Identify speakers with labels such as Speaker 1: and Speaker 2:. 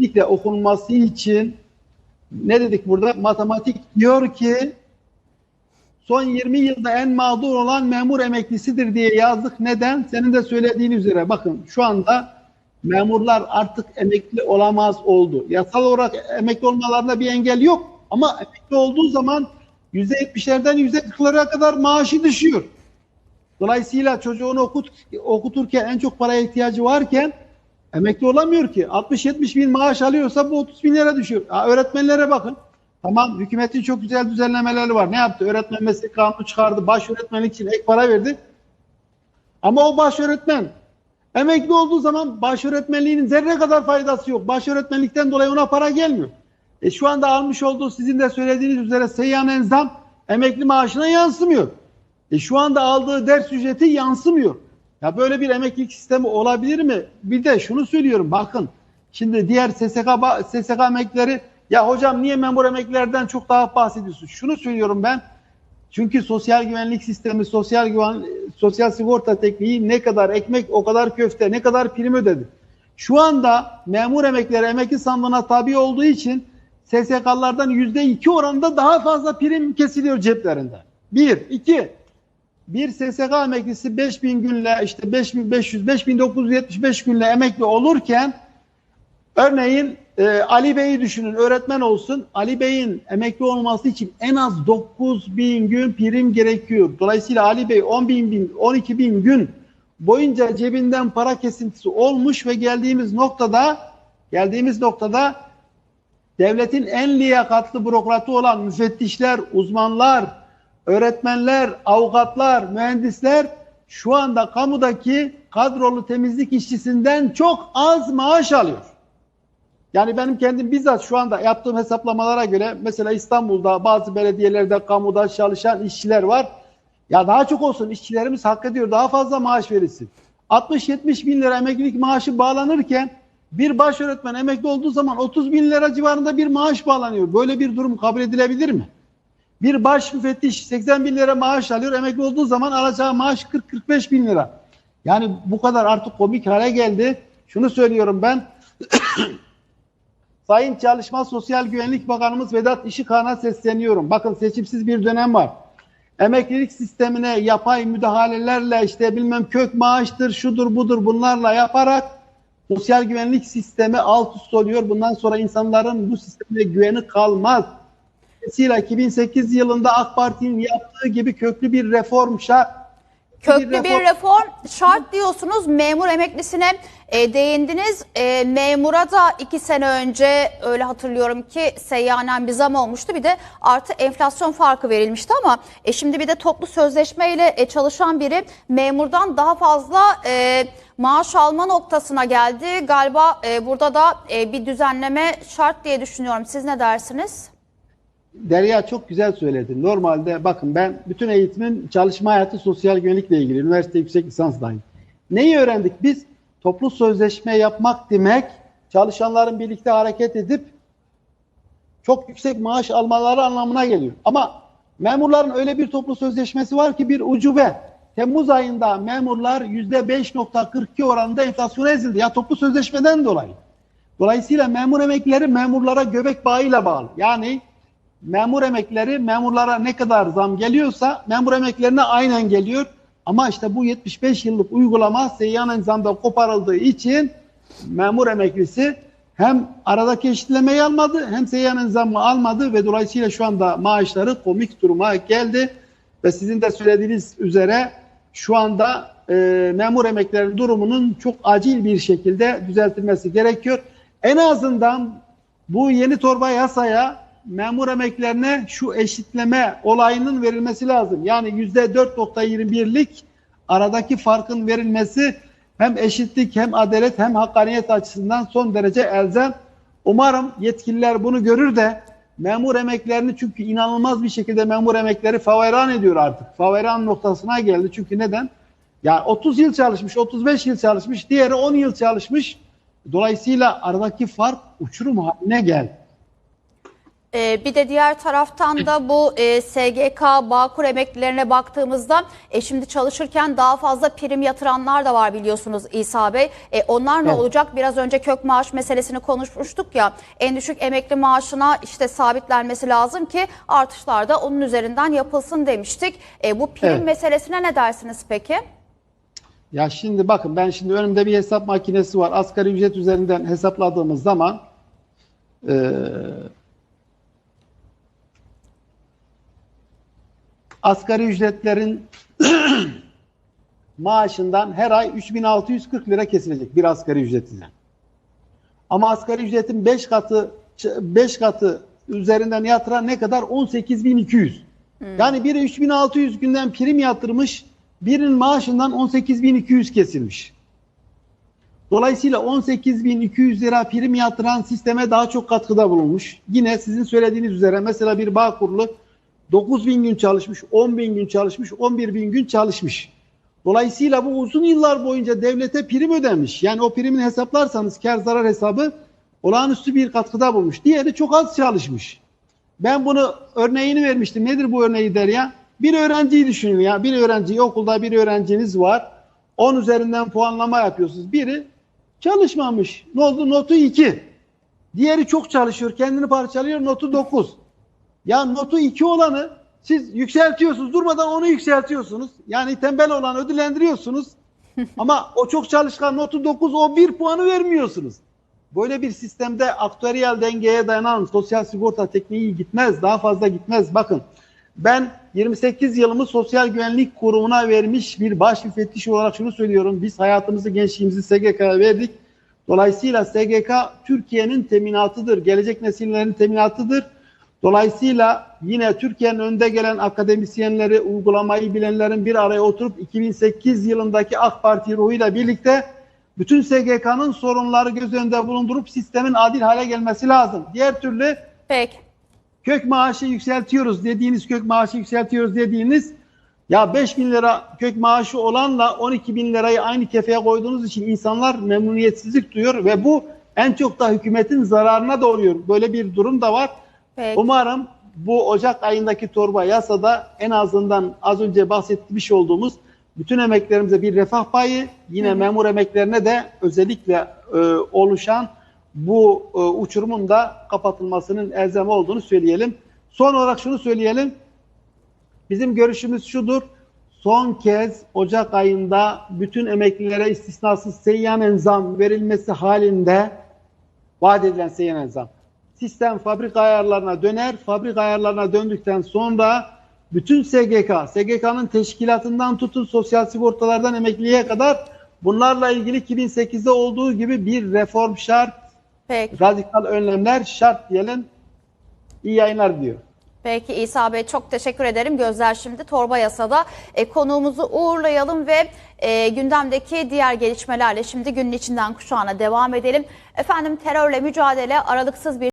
Speaker 1: kesinlikle okunması için ne dedik burada? Matematik diyor ki son 20 yılda en mağdur olan memur emeklisidir diye yazdık. Neden? Senin de söylediğin üzere bakın şu anda memurlar artık emekli olamaz oldu. Yasal olarak emekli olmalarında bir engel yok ama emekli olduğu zaman %70'lerden %40'lara kadar maaşı düşüyor. Dolayısıyla çocuğunu okut, okuturken en çok paraya ihtiyacı varken emekli olamıyor ki. 60-70 bin maaş alıyorsa bu 30 bin lira düşüyor. Ha, öğretmenlere bakın. Tamam hükümetin çok güzel düzenlemeleri var. Ne yaptı? Öğretmen meslek kanunu çıkardı. Baş öğretmenlik için ek para verdi. Ama o baş öğretmen emekli olduğu zaman baş öğretmenliğinin zerre kadar faydası yok. Baş öğretmenlikten dolayı ona para gelmiyor. E şu anda almış olduğu sizin de söylediğiniz üzere seyyanen zam emekli maaşına yansımıyor. E şu anda aldığı ders ücreti yansımıyor. Ya böyle bir emeklilik sistemi olabilir mi? Bir de şunu söylüyorum bakın. Şimdi diğer SSK SSK emeklileri ya hocam niye memur emeklilerden çok daha bahsediyorsun? Şunu söylüyorum ben. Çünkü sosyal güvenlik sistemi, sosyal güven, sosyal sigorta tekniği ne kadar ekmek o kadar köfte, ne kadar prim ödedi. Şu anda memur emeklileri emekli sandığına tabi olduğu için SSK'lardan yüzde iki oranında daha fazla prim kesiliyor ceplerinde. Bir, iki, bir SSK emeklisi 5000 günle işte 5500, 5975 günle emekli olurken örneğin e, Ali Bey'i düşünün öğretmen olsun. Ali Bey'in emekli olması için en az 9000 gün prim gerekiyor. Dolayısıyla Ali Bey 10 bin, bin 12 bin gün boyunca cebinden para kesintisi olmuş ve geldiğimiz noktada geldiğimiz noktada devletin en liyakatlı bürokratı olan müfettişler, uzmanlar, öğretmenler, avukatlar, mühendisler şu anda kamudaki kadrolu temizlik işçisinden çok az maaş alıyor. Yani benim kendim bizzat şu anda yaptığım hesaplamalara göre mesela İstanbul'da bazı belediyelerde kamuda çalışan işçiler var. Ya daha çok olsun işçilerimiz hak ediyor daha fazla maaş verilsin. 60-70 bin lira emeklilik maaşı bağlanırken bir baş öğretmen emekli olduğu zaman 30 bin lira civarında bir maaş bağlanıyor. Böyle bir durum kabul edilebilir mi? Bir baş müfettiş 80 bin lira maaş alıyor. Emekli olduğu zaman alacağı maaş 40-45 bin lira. Yani bu kadar artık komik hale geldi. Şunu söylüyorum ben. Sayın Çalışma Sosyal Güvenlik Bakanımız Vedat İşıkhan'a sesleniyorum. Bakın seçimsiz bir dönem var. Emeklilik sistemine yapay müdahalelerle işte bilmem kök maaştır, şudur budur bunlarla yaparak sosyal güvenlik sistemi alt üst oluyor. Bundan sonra insanların bu sisteme güveni kalmaz. Dolayısıyla 2008 yılında AK Parti'nin yaptığı gibi köklü bir reform şart.
Speaker 2: Köklü bir reform şart diyorsunuz. Memur emeklisine e, değindiniz. E, memura da iki sene önce öyle hatırlıyorum ki seyyanen bir zam olmuştu. Bir de artı enflasyon farkı verilmişti ama e, şimdi bir de toplu sözleşmeyle e, çalışan biri memurdan daha fazla e, maaş alma noktasına geldi. Galiba e, burada da e, bir düzenleme şart diye düşünüyorum. Siz ne dersiniz?
Speaker 1: Derya çok güzel söyledi. Normalde bakın ben bütün eğitimin çalışma hayatı sosyal güvenlikle ilgili. Üniversite yüksek lisans dahil. Neyi öğrendik biz? Toplu sözleşme yapmak demek çalışanların birlikte hareket edip çok yüksek maaş almaları anlamına geliyor. Ama memurların öyle bir toplu sözleşmesi var ki bir ucube. Temmuz ayında memurlar %5.42 oranında enflasyona ezildi. Ya toplu sözleşmeden dolayı. Dolayısıyla memur emeklileri memurlara göbek bağıyla bağlı. Yani memur emekleri memurlara ne kadar zam geliyorsa memur emeklerine aynen geliyor. Ama işte bu 75 yıllık uygulama seyyanen zamda koparıldığı için memur emeklisi hem aradaki eşitlemeyi almadı hem seyyanen zammı almadı ve dolayısıyla şu anda maaşları komik duruma geldi. Ve sizin de söylediğiniz üzere şu anda e, memur emeklilerin durumunun çok acil bir şekilde düzeltilmesi gerekiyor. En azından bu yeni torba yasaya memur emeklerine şu eşitleme olayının verilmesi lazım. Yani yüzde 4.21'lik aradaki farkın verilmesi hem eşitlik hem adalet hem hakkaniyet açısından son derece elzem. Umarım yetkililer bunu görür de memur emeklerini çünkü inanılmaz bir şekilde memur emekleri favoran ediyor artık. Favoran noktasına geldi. Çünkü neden? Ya 30 yıl çalışmış, 35 yıl çalışmış, diğeri 10 yıl çalışmış. Dolayısıyla aradaki fark uçurum haline geldi.
Speaker 2: Ee, bir de diğer taraftan da bu e, SGK, Bağkur emeklilerine baktığımızda e, şimdi çalışırken daha fazla prim yatıranlar da var biliyorsunuz İsa Bey. E, onlar ne
Speaker 1: Evet.
Speaker 2: olacak? Biraz önce kök maaş meselesini konuşmuştuk ya. En düşük emekli maaşına işte sabitlenmesi lazım ki artışlar da onun üzerinden yapılsın demiştik. E, bu prim
Speaker 1: Evet.
Speaker 2: meselesine ne dersiniz peki?
Speaker 1: Ya şimdi bakın ben şimdi önümde bir hesap makinesi var. Asgari ücret üzerinden hesapladığımız zaman eee, asgari ücretlerin maaşından her ay 3640 lira kesilecek bir asgari ücretinden. Ama asgari ücretin 5 katı 5 katı üzerinden yatıran ne kadar? 18200. Yani biri 3600 günden prim yatırmış, birinin maaşından 18200 kesilmiş. Dolayısıyla 18.200 lira prim yatıran sisteme daha çok katkıda bulunmuş. Yine sizin söylediğiniz üzere mesela bir bağ kurulu 9.000 gün çalışmış, 10.000 gün çalışmış, 11.000 gün çalışmış. Dolayısıyla bu uzun yıllar boyunca devlete prim ödemiş. Yani o primin hesaplarsanız kar zarar hesabı olağanüstü bir katkıda bulmuş. Diğeri çok az çalışmış. Ben bunu örneğini vermiştim. Nedir bu örneği der ya? Bir öğrenciyi düşünün ya. Bir öğrenci okulda bir öğrenciniz var. 10 üzerinden puanlama yapıyorsunuz. Biri çalışmamış. Ne oldu? Notu 2. Diğeri çok çalışıyor. Kendini parçalıyor. Notu 9. Ya notu 2 olanı siz yükseltiyorsunuz. Durmadan onu yükseltiyorsunuz. Yani tembel olanı ödüllendiriyorsunuz. Ama o çok çalışkan notu 9 o 1 puanı vermiyorsunuz. Böyle bir sistemde aktüeryel dengeye dayanan sosyal sigorta tekniği gitmez. Daha fazla gitmez. Bakın ben 28 yılımı Sosyal Güvenlik Kurumu'na vermiş bir baş müfettiş olarak şunu söylüyorum. Biz hayatımızı, gençliğimizi SGK'ya verdik. Dolayısıyla SGK Türkiye'nin teminatıdır. Gelecek nesillerin teminatıdır. Dolayısıyla yine Türkiye'nin önde gelen akademisyenleri, uygulamayı bilenlerin bir araya oturup 2008 yılındaki AK Parti ruhuyla birlikte bütün SGK'nın sorunları göz önünde bulundurup sistemin adil hale gelmesi lazım. Diğer türlü
Speaker 2: Peki.
Speaker 1: kök maaşı yükseltiyoruz dediğiniz kök maaşı yükseltiyoruz dediğiniz ya 5 bin lira kök maaşı olanla 12 bin lirayı aynı kefeye koyduğunuz için insanlar memnuniyetsizlik duyuyor ve bu en çok da hükümetin zararına da oluyor. Böyle bir durum da var.
Speaker 2: Peki.
Speaker 1: Umarım bu Ocak ayındaki torba yasada en azından az önce bahsetmiş olduğumuz bütün emeklerimize bir refah payı, yine memur emeklerine de özellikle e, oluşan bu e, uçurumun da kapatılmasının elzem olduğunu söyleyelim. Son olarak şunu söyleyelim. Bizim görüşümüz şudur. Son kez Ocak ayında bütün emeklilere istisnasız seyyanen zam verilmesi halinde vaat edilen seyyanen zam. Sistem fabrika ayarlarına döner. Fabrika ayarlarına döndükten sonra bütün SGK, SGK'nın teşkilatından tutun sosyal sigortalardan emekliliğe kadar bunlarla ilgili 2008'de olduğu gibi bir reform şart,
Speaker 2: Peki.
Speaker 1: radikal önlemler şart diyelim. İyi yayınlar diyor.
Speaker 2: Peki İsa Bey çok teşekkür ederim. Gözler şimdi torba yasada. E, konuğumuzu uğurlayalım ve e, gündemdeki diğer gelişmelerle şimdi günün içinden kuşağına devam edelim. Efendim terörle mücadele aralıksız bir